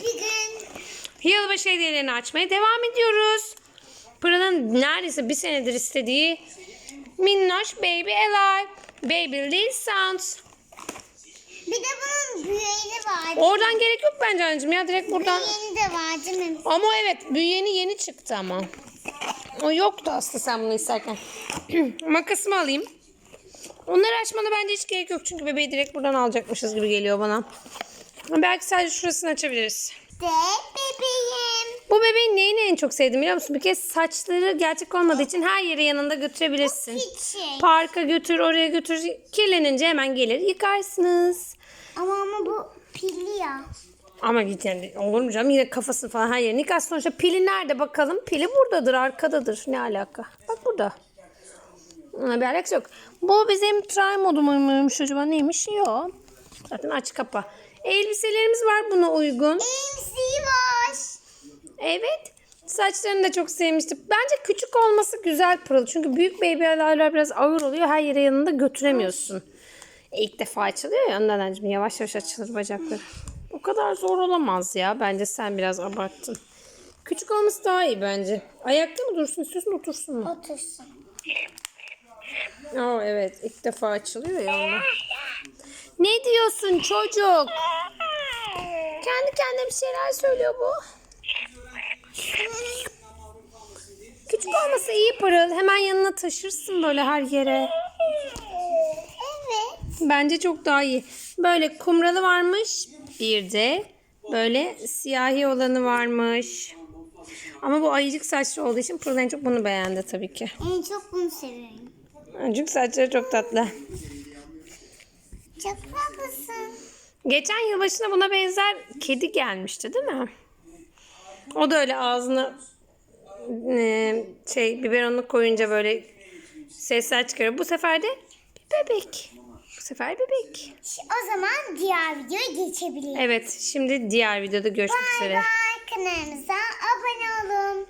Bugün Yılbaşı hediyelerini açmaya devam ediyoruz. Pırıl'ın neredeyse bir senedir istediği minnoş Baby Alive. Baby Lil Sounds. bir de bunun büyüğeni var. Oradan gerek yok bence anneciğim ya direkt buradan. Büyüğeni de var değil mi? Ama evet büyüyeni yeni çıktı ama. O yoktu aslında sen bunu isterken. Makasımı alayım. Onları açmana bence hiç gerek yok. Çünkü bebeği direkt buradan alacakmışız gibi geliyor bana. Belki sadece şurasını açabiliriz. De bebeğim. Bu bebeğin neyini en çok sevdim biliyor musun? Bir kez saçları gerçek olmadığı için her yere yanında götürebilirsin. Küçük. Parka götür, oraya götür. Kirlenince hemen gelir yıkarsınız. Ama ama bu pilli ya. Ama git yani olur mu canım yine kafasını falan her yerini yıkar. Sonuçta pili nerede bakalım? Pili buradadır, arkadadır. Ne alaka? Bak burada. Bir alakası yok. Bu bizim try modu muymuş acaba neymiş? Yok. Zaten aç kapa. Elbiselerimiz var buna uygun. Emsi var. Evet. Saçlarını da çok sevmiştim. Bence küçük olması güzel pırıl. Çünkü büyük baby ayarlar biraz ağır oluyor. Her yere yanında götüremiyorsun. İlk defa açılıyor ya ondan anneciğim yavaş yavaş açılır bacakları. O kadar zor olamaz ya. Bence sen biraz abarttın. Küçük olması daha iyi bence. Ayakta mı dursun istiyorsun otursun mu? Otursun. Aa, evet ilk defa açılıyor ya onlar. Ne diyorsun çocuk? Kendi kendine bir şeyler söylüyor bu. Küçük olması iyi pırıl. Hemen yanına taşırsın böyle her yere. Evet. Bence çok daha iyi. Böyle kumralı varmış. Bir de böyle siyahi olanı varmış. Ama bu ayıcık saçlı olduğu için Pırıl en çok bunu beğendi tabii ki. En çok bunu seviyorum. Ayıcık saçları çok tatlı. Çok tatlısın. Geçen yılbaşına buna benzer kedi gelmişti değil mi? O da öyle ağzına e, şey biberonunu koyunca böyle sesler çıkarıyor. Bu sefer de bir bebek. Bu sefer bebek. O zaman diğer videoya geçebiliriz. Evet şimdi diğer videoda görüşmek Bay üzere. bay. Kanalımıza abone olun.